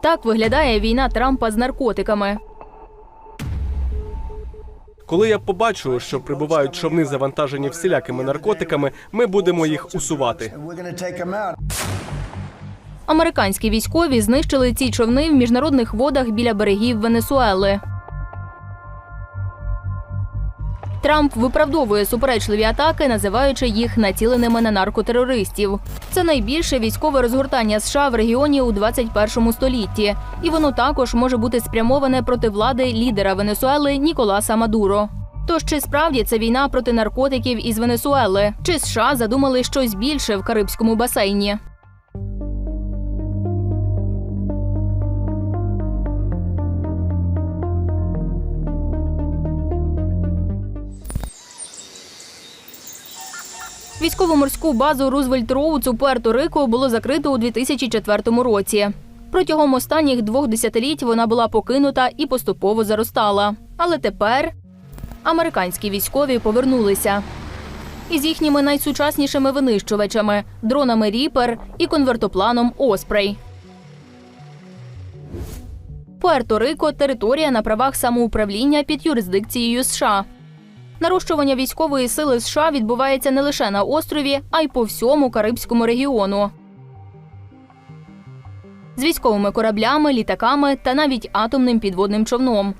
Так виглядає війна Трампа з наркотиками. Коли я побачу, що прибувають човни завантажені всілякими наркотиками, ми будемо їх усувати. Американські військові знищили ці човни в міжнародних водах біля берегів Венесуели. Трамп виправдовує суперечливі атаки, називаючи їх націленими на наркотерористів. Це найбільше військове розгортання США в регіоні у 21 столітті, і воно також може бути спрямоване проти влади лідера Венесуели Ніколаса Мадуро. Тож чи справді це війна проти наркотиків із Венесуели? Чи США задумали щось більше в Карибському басейні? Військово-морську базу Рузвельт Роудс у Пуерто-Рико було закрито у 2004 році. Протягом останніх двох десятиліть вона була покинута і поступово заростала. Але тепер американські військові повернулися із їхніми найсучаснішими винищувачами дронами Ріпер і конвертопланом Оспрей. Пуерто-Рико територія на правах самоуправління під юрисдикцією США. Нарощування військової сили США відбувається не лише на острові, а й по всьому Карибському регіону. З військовими кораблями, літаками та навіть атомним підводним човном.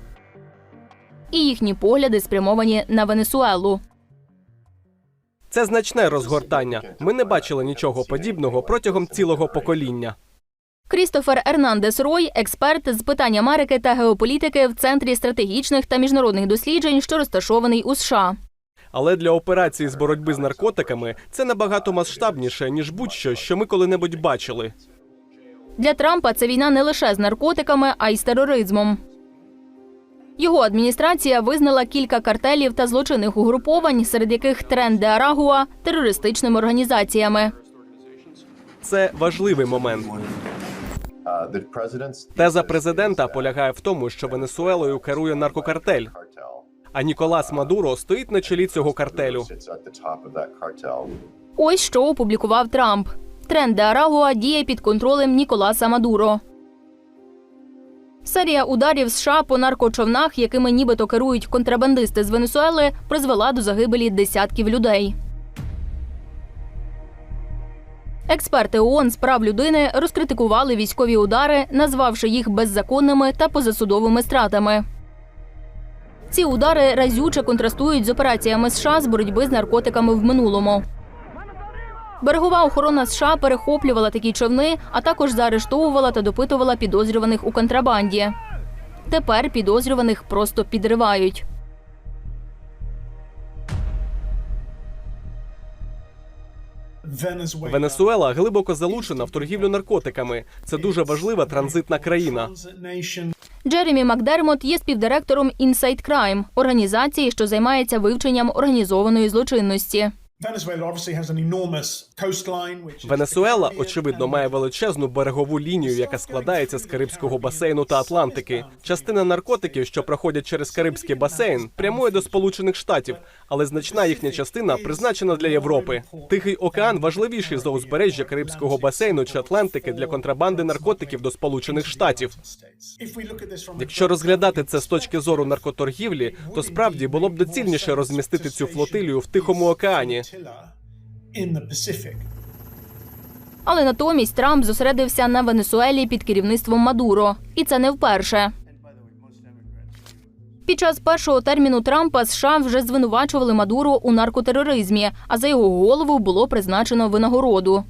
І їхні погляди спрямовані на Венесуелу. Це значне розгортання. Ми не бачили нічого подібного протягом цілого покоління. Крістофер Ернандес Рой, експерт з питань Америки та геополітики в центрі стратегічних та міжнародних досліджень, що розташований у США. Але для операції з боротьби з наркотиками це набагато масштабніше ніж будь-що, що ми коли-небудь бачили. Для Трампа це війна не лише з наркотиками, а й з тероризмом. Його адміністрація визнала кілька картелів та злочинних угруповань, серед яких Трен де Арагуа терористичними організаціями. Це важливий момент. Теза президента полягає в тому, що Венесуелою керує наркокартель, а Ніколас Мадуро стоїть на чолі цього картелю. Ось що опублікував Трамп. Тренде Арагуа діє під контролем Ніколаса Мадуро. Серія ударів США по наркочовнах, якими нібито керують контрабандисти з Венесуели, призвела до загибелі десятків людей. Експерти ООН з прав людини розкритикували військові удари, назвавши їх беззаконними та позасудовими стратами. Ці удари разюче контрастують з операціями США з боротьби з наркотиками в минулому. Берегова охорона США перехоплювала такі човни, а також заарештовувала та допитувала підозрюваних у контрабанді. Тепер підозрюваних просто підривають. Венесуела глибоко залучена в торгівлю наркотиками. Це дуже важлива транзитна країна. Джеремі Макдермот є співдиректором Inside Crime – організації, що займається вивченням організованої злочинності. Венесуела, очевидно, має величезну берегову лінію, яка складається з Карибського басейну та Атлантики. Частина наркотиків, що проходять через Карибський басейн, прямує до Сполучених Штатів, але значна їхня частина призначена для Європи. Тихий океан важливіший за узбережжя Карибського басейну чи Атлантики для контрабанди наркотиків до Сполучених Штатів. Якщо розглядати це з точки зору наркоторгівлі, то справді було б доцільніше розмістити цю флотилію в Тихому океані. Але натомість Трамп зосередився на Венесуелі під керівництвом Мадуро. І це не вперше. Під час першого терміну Трампа США вже звинувачували Мадуро у наркотероризмі, а за його голову було призначено винагороду.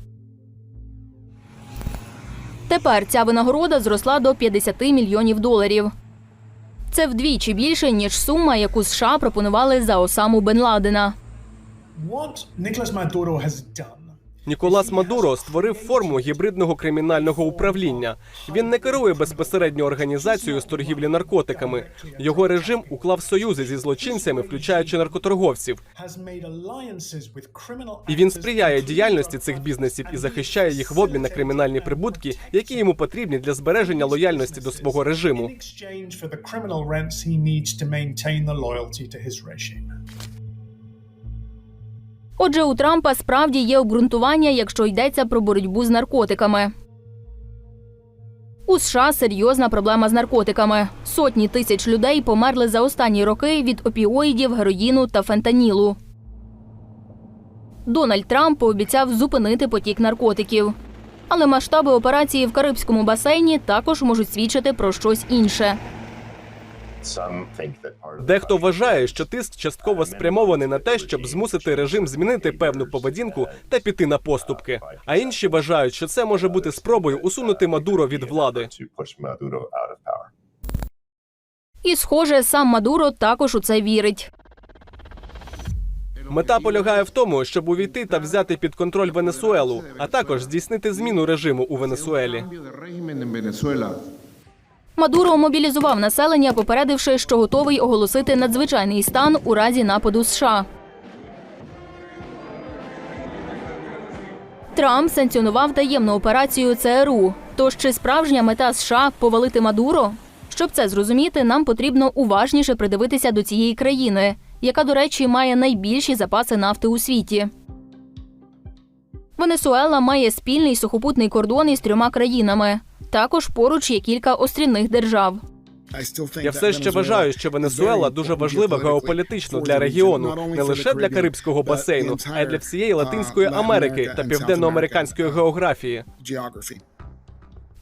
Тепер ця винагорода зросла до 50 мільйонів доларів. Це вдвічі більше, ніж сума, яку США пропонували за Осаму Бен Ладена. Ніколас Мадуро створив форму гібридного кримінального управління. Він не керує безпосередньо організацією з торгівлі наркотиками. Його режим уклав союзи зі злочинцями, включаючи наркоторговців. І він сприяє діяльності цих бізнесів і захищає їх в обмін на кримінальні прибутки, які йому потрібні для збереження лояльності до свого режиму. Отже, у Трампа справді є обґрунтування, якщо йдеться про боротьбу з наркотиками. У США серйозна проблема з наркотиками. Сотні тисяч людей померли за останні роки від опіоїдів, героїну та фентанілу. Дональд Трамп пообіцяв зупинити потік наркотиків. Але масштаби операції в Карибському басейні також можуть свідчити про щось інше. Some think that part of the Дехто вважає, що тиск частково спрямований на те, щоб змусити режим змінити певну поведінку та піти на поступки. А інші вважають, що це може бути спробою усунути Мадуро від влади. І, схоже, сам Мадуро також у це вірить. Мета полягає в тому, щоб увійти та взяти під контроль Венесуелу, а також здійснити зміну режиму у Венесуелі. Мадуро мобілізував населення, попередивши, що готовий оголосити надзвичайний стан у разі нападу США. Трамп санкціонував таємну операцію ЦРУ. Тож чи справжня мета США повалити Мадуро? Щоб це зрозуміти, нам потрібно уважніше придивитися до цієї країни, яка, до речі, має найбільші запаси нафти у світі. Венесуела має спільний сухопутний кордон із трьома країнами. Також поруч є кілька острівних держав. Я все ще вважаю, що Венесуела дуже важлива геополітично для регіону, не лише для Карибського басейну, а й для всієї Латинської Америки та південноамериканської географії.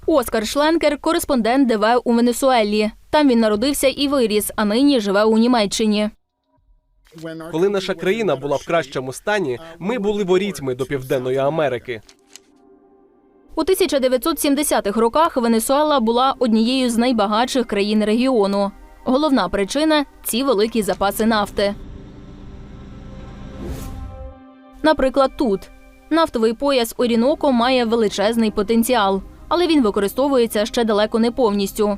Оскар Шленкер кореспондент ДВ у Венесуелі. Там він народився і виріс, а нині живе у Німеччині. Коли наша країна була в кращому стані, ми були ворітьми до Південної Америки. У 1970-х роках Венесуела була однією з найбагатших країн регіону. Головна причина ці великі запаси нафти. Наприклад, тут нафтовий пояс Оріноко має величезний потенціал, але він використовується ще далеко не повністю.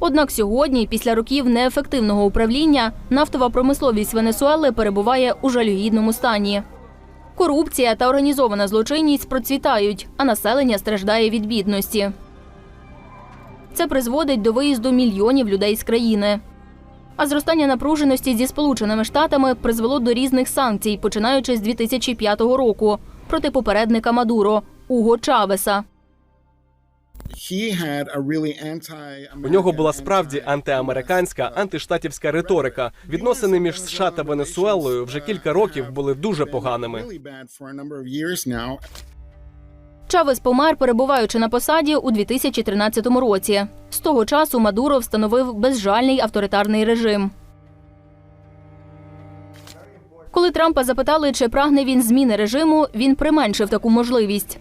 Однак сьогодні, після років неефективного управління, нафтова промисловість Венесуели перебуває у жалюгідному стані. Корупція та організована злочинність процвітають, а населення страждає від бідності. Це призводить до виїзду мільйонів людей з країни. А зростання напруженості зі Сполученими Штатами призвело до різних санкцій, починаючи з 2005 року проти попередника Мадуро Уго Чавеса. У нього була справді антиамериканська, антиштатівська риторика. Відносини між США та Венесуелою вже кілька років були дуже поганими. Чавес помер, перебуваючи на посаді у 2013 році. З того часу Мадуро встановив безжальний авторитарний режим. Коли Трампа запитали, чи прагне він зміни режиму, він применшив таку можливість.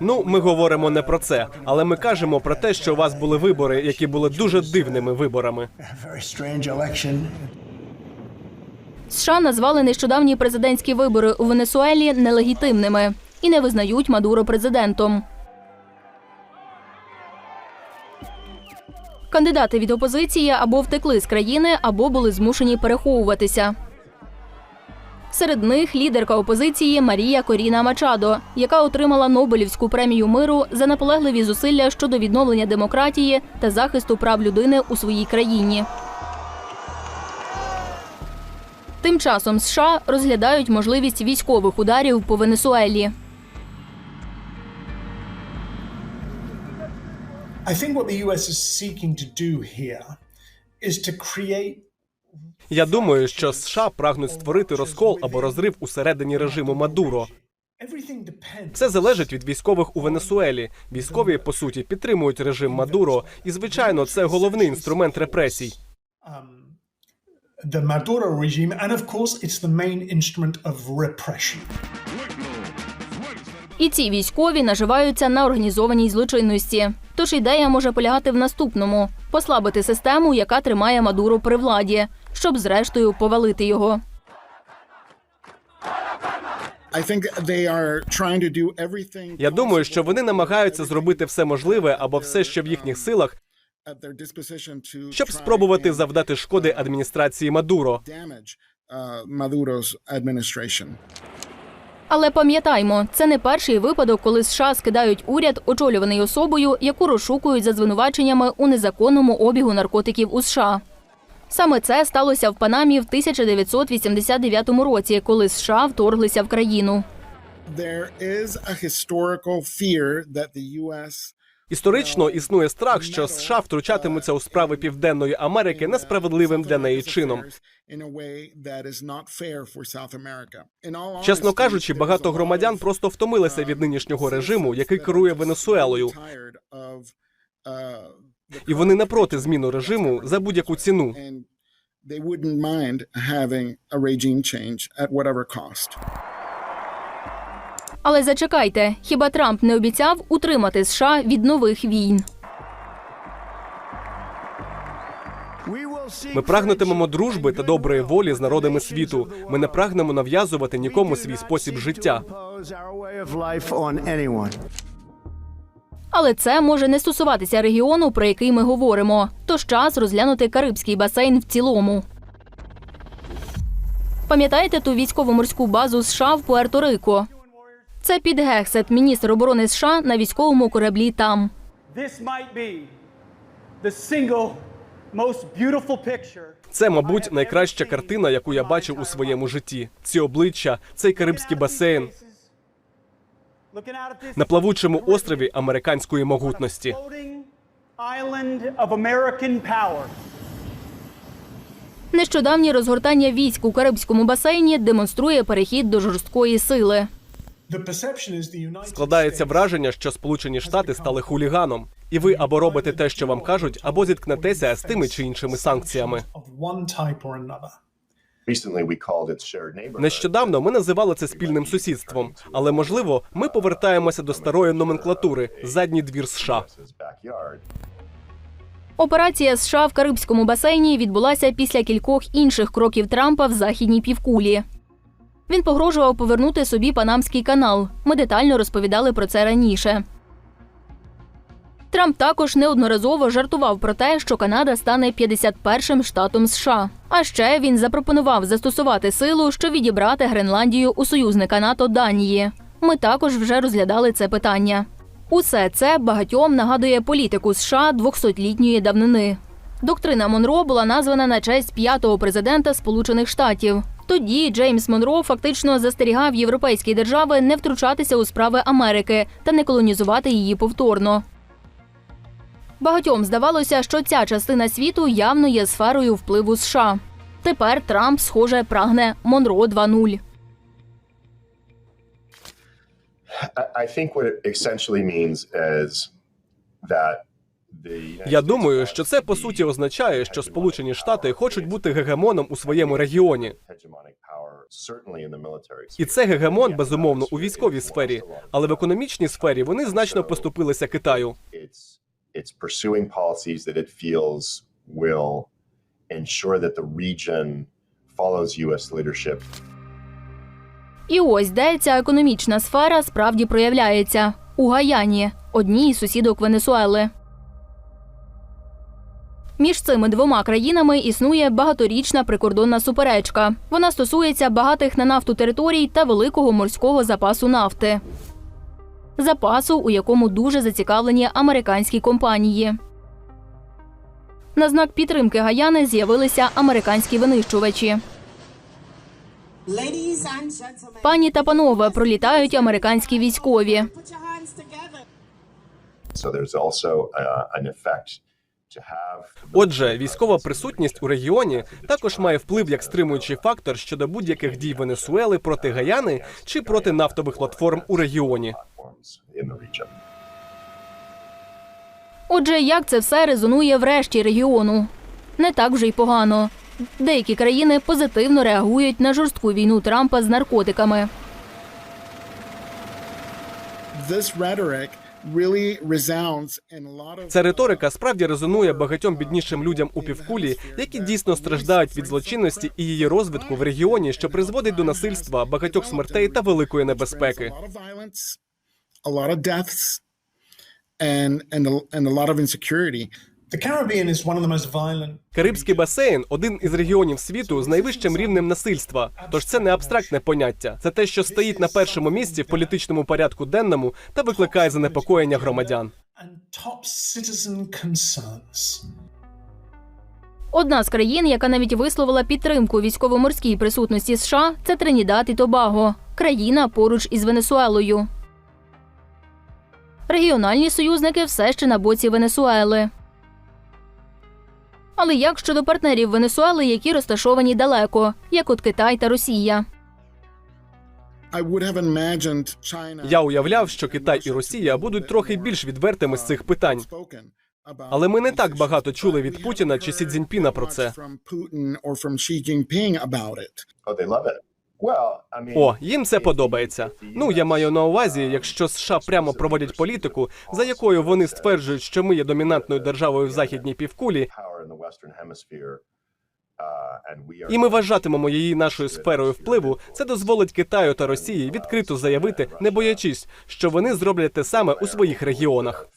Ну, ми говоримо не про це, але ми кажемо про те, що у вас були вибори, які були дуже дивними виборами. США назвали нещодавні президентські вибори у Венесуелі нелегітимними і не визнають Мадуро президентом. Кандидати від опозиції або втекли з країни, або були змушені переховуватися. Серед них лідерка опозиції Марія Коріна Мачадо, яка отримала Нобелівську премію миру за наполегливі зусилля щодо відновлення демократії та захисту прав людини у своїй країні. Тим часом США розглядають можливість військових ударів по Венесуелі. I think what the US is seeking to do here is to create Я думаю, що США прагнуть створити розкол або розрив усередині режиму Мадуро. Це залежить від військових у Венесуелі. Військові по суті підтримують режим Мадуро, і звичайно, це головний інструмент репресій. the Maduro regime, and of course, it's the main instrument of repression. І ці військові наживаються на організованій злочинності. Тож ідея може полягати в наступному: послабити систему, яка тримає Мадуро при владі, щоб зрештою повалити його. Я думаю, що вони намагаються зробити все можливе або все, що в їхніх силах, щоб спробувати завдати шкоди адміністрації Мадуро. uh. Але пам'ятаймо, це не перший випадок, коли США скидають уряд, очолюваний особою, яку розшукують за звинуваченнями у незаконному обігу наркотиків у США. Саме це сталося в Панамі в 1989 році, коли США вторглися в країну. Історично існує страх, що США втручатимуться у справи Південної Америки несправедливим для неї чином. Чесно кажучи, багато громадян просто втомилися від нинішнього режиму, який керує Венесуелою, і вони не проти зміну режиму за будь-яку ціну. Але зачекайте, хіба Трамп не обіцяв утримати США від нових війн? Ми прагнутимемо дружби та доброї волі з народами світу. Ми не прагнемо нав'язувати нікому свій спосіб життя. Але це може не стосуватися регіону, про який ми говоримо. Тож час розглянути Карибський басейн в цілому. Пам'ятаєте ту військово-морську базу США в Пуерто-Рико? Це Піт Гексет, міністр оборони США на військовому кораблі там. Це, мабуть, найкраща картина, яку я бачив у своєму житті. Ці обличчя, цей карибський басейн на плавучому острові американської могутності. floating island of American. Нещодавнє розгортання військ у Карибському басейні демонструє перехід до жорсткої сили. Складається враження, що Сполучені Штати стали хуліганом, і ви або робите те, що вам кажуть, або зіткнетеся з тими чи іншими санкціями. Нещодавно ми називали це спільним сусідством, але можливо, ми повертаємося до старої номенклатури задній двір США. Операція США в Карибському басейні відбулася після кількох інших кроків Трампа в західній півкулі. Він погрожував повернути собі Панамський канал. Ми детально розповідали про це раніше. Трамп також неодноразово жартував про те, що Канада стане 51-м штатом США. А ще він запропонував застосувати силу, щоб відібрати Гренландію у союзника НАТО Данії. Ми також вже розглядали це питання. Усе це багатьом нагадує політику США 200-літньої давнини. Доктрина Монро була названа на честь п'ятого президента Сполучених Штатів. Тоді Джеймс Монро фактично застерігав європейські держави не втручатися у справи Америки та не колонізувати її повторно. Багатьом здавалося, що ця частина світу явно є сферою впливу США. Тепер Трамп, схоже, прагне Монро 2.0. I, I think what it essentially means is that Я думаю, що це по суті означає, що Сполучені Штати хочуть бути гегемоном у своєму регіоні. І це гегемон безумовно у військовій сфері, але в економічній сфері вони значно поступилися Китаю. It's pursuing policies that it feels will ensure that the region follows U.S. leadership І ось де ця економічна сфера справді проявляється у Гаяні, одній із сусідок Венесуели. Між цими двома країнами існує багаторічна прикордонна суперечка. Вона стосується багатих на нафту територій та великого морського запасу нафти. Запасу, у якому дуже зацікавлені американські компанії. На знак підтримки Гаяни з'явилися американські винищувачі. Пані та панове пролітають американські військові. uh. Отже, військова присутність у регіоні також має вплив як стримуючий фактор щодо будь-яких дій Венесуели проти Гаяни чи проти нафтових платформ у регіоні. Platforms in the region. Отже, як це все резонує в решті регіону? Не так вже й погано. Деякі країни позитивно реагують на жорстку війну Трампа з наркотиками. This rhetoric really resounds in a lot of Ця риторика справді резонує багатьом біднішим людям у півкулі, які дійсно страждають від злочинності і її розвитку в регіоні, що призводить до насильства, багатьох смертей та великої небезпеки. A lot of deaths, and and a, and a lot of insecurity. The Caribbean is one of the most violent. Карибський басейн один із регіонів світу з найвищим рівнем насильства. Тож це не абстрактне поняття. Це те, що стоїть на першому місці в політичному порядку денному та викликає занепокоєння громадян. and top citizen concerns. Одна з країн, яка навіть висловила підтримку військово-морській присутності США, це Тринідад і Тобаго. країна поруч із Венесуелою. Регіональні союзники все ще на боці Венесуели. Але як щодо партнерів Венесуели, які розташовані далеко, як от Китай та Росія? Я уявляв, що Китай і Росія будуть трохи більш відвертими з цих питань. Але ми не так багато чули від Путіна чи Сі Цзіньпіна про це. О, їм це подобається. Ну я маю на увазі, якщо США прямо проводять політику, за якою вони стверджують, що ми є домінантною державою в західній півкулі, і ми вважатимемо її нашою сферою впливу, це дозволить Китаю та Росії відкрито заявити, не боячись, що вони зроблять те саме у своїх регіонах.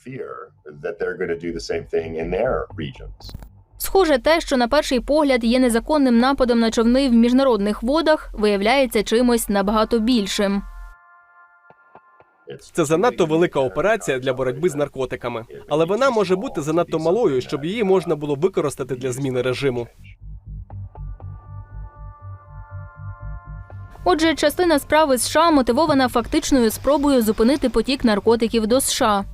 Схоже, те, що на перший погляд є незаконним нападом на човни в міжнародних водах, виявляється чимось набагато більшим. Це занадто велика операція для боротьби з наркотиками, але вона може бути занадто малою, щоб її можна було використати для зміни режиму. Отже, частина справи США мотивована фактичною спробою зупинити потік наркотиків до США.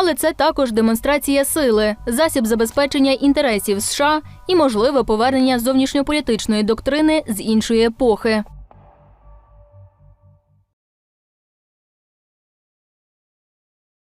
Але це також демонстрація сили, засіб забезпечення інтересів США і можливе повернення зовнішньополітичної доктрини з іншої епохи.